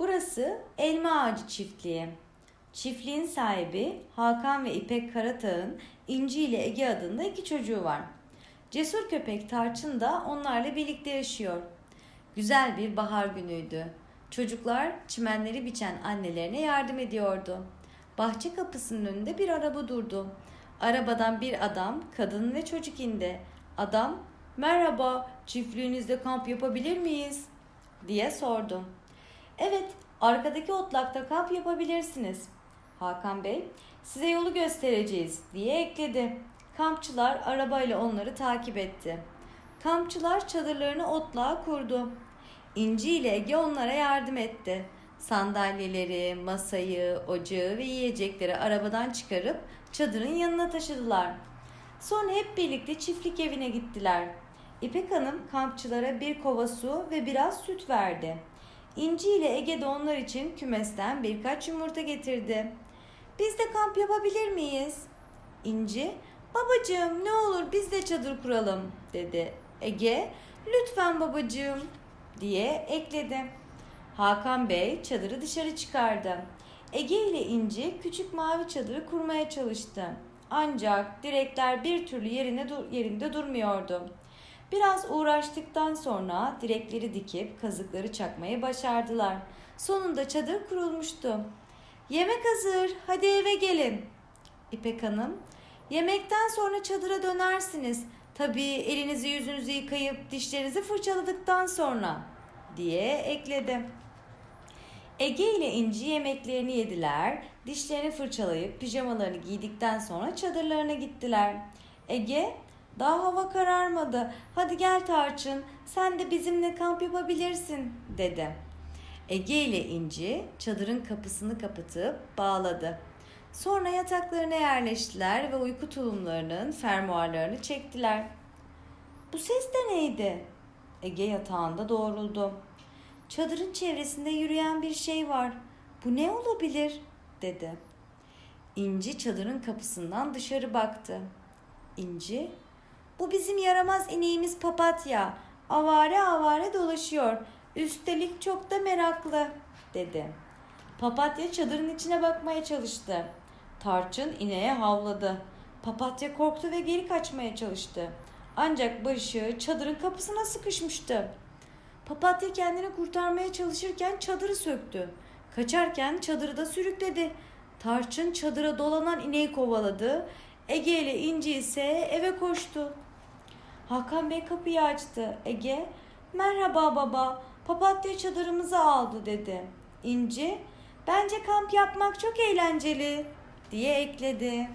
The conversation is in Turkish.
Burası elma ağacı çiftliği. Çiftliğin sahibi Hakan ve İpek Karatağ'ın İnci ile Ege adında iki çocuğu var. Cesur köpek Tarçın da onlarla birlikte yaşıyor. Güzel bir bahar günüydü. Çocuklar çimenleri biçen annelerine yardım ediyordu. Bahçe kapısının önünde bir araba durdu. Arabadan bir adam, kadın ve çocuk indi. Adam, "Merhaba, çiftliğinizde kamp yapabilir miyiz?" diye sordu. Evet, arkadaki otlakta kamp yapabilirsiniz. Hakan Bey, size yolu göstereceğiz diye ekledi. Kampçılar arabayla onları takip etti. Kampçılar çadırlarını otluğa kurdu. İnci ile Ege onlara yardım etti. Sandalyeleri, masayı, ocağı ve yiyecekleri arabadan çıkarıp çadırın yanına taşıdılar. Sonra hep birlikte çiftlik evine gittiler. İpek Hanım kampçılara bir kova su ve biraz süt verdi. İnci ile Ege de onlar için kümesten birkaç yumurta getirdi. Biz de kamp yapabilir miyiz? İnci, babacığım ne olur biz de çadır kuralım dedi. Ege, lütfen babacığım diye ekledi. Hakan Bey çadırı dışarı çıkardı. Ege ile İnci küçük mavi çadırı kurmaya çalıştı. Ancak direkler bir türlü yerine yerinde durmuyordu. Biraz uğraştıktan sonra direkleri dikip kazıkları çakmayı başardılar. Sonunda çadır kurulmuştu. Yemek hazır, hadi eve gelin. İpek Hanım, yemekten sonra çadıra dönersiniz. Tabii elinizi yüzünüzü yıkayıp dişlerinizi fırçaladıktan sonra diye ekledi. Ege ile İnci yemeklerini yediler, dişlerini fırçalayıp pijamalarını giydikten sonra çadırlarına gittiler. Ege, daha hava kararmadı, hadi gel Tarçın, sen de bizimle kamp yapabilirsin dedi. Ege ile İnci çadırın kapısını kapatıp bağladı. Sonra yataklarına yerleştiler ve uyku tulumlarının fermuarlarını çektiler. Bu ses de neydi? Ege yatağında doğruldu. Çadırın çevresinde yürüyen bir şey var. Bu ne olabilir? dedi. İnci çadırın kapısından dışarı baktı. İnci, bu bizim yaramaz ineğimiz papatya. Avare avare dolaşıyor. Üstelik çok da meraklı, dedi. Papatya çadırın içine bakmaya çalıştı. Tarçın ineğe havladı. Papatya korktu ve geri kaçmaya çalıştı. Ancak başı çadırın kapısına sıkışmıştı. Papatya kendini kurtarmaya çalışırken çadırı söktü. Kaçarken çadırı da sürükledi. Tarçın çadıra dolanan ineği kovaladı. Ege ile İnci ise eve koştu. Hakan Bey kapıyı açtı. Ege, merhaba baba, papatya çadırımızı aldı dedi. İnci, bence kamp yapmak çok eğlenceli diye ekledi.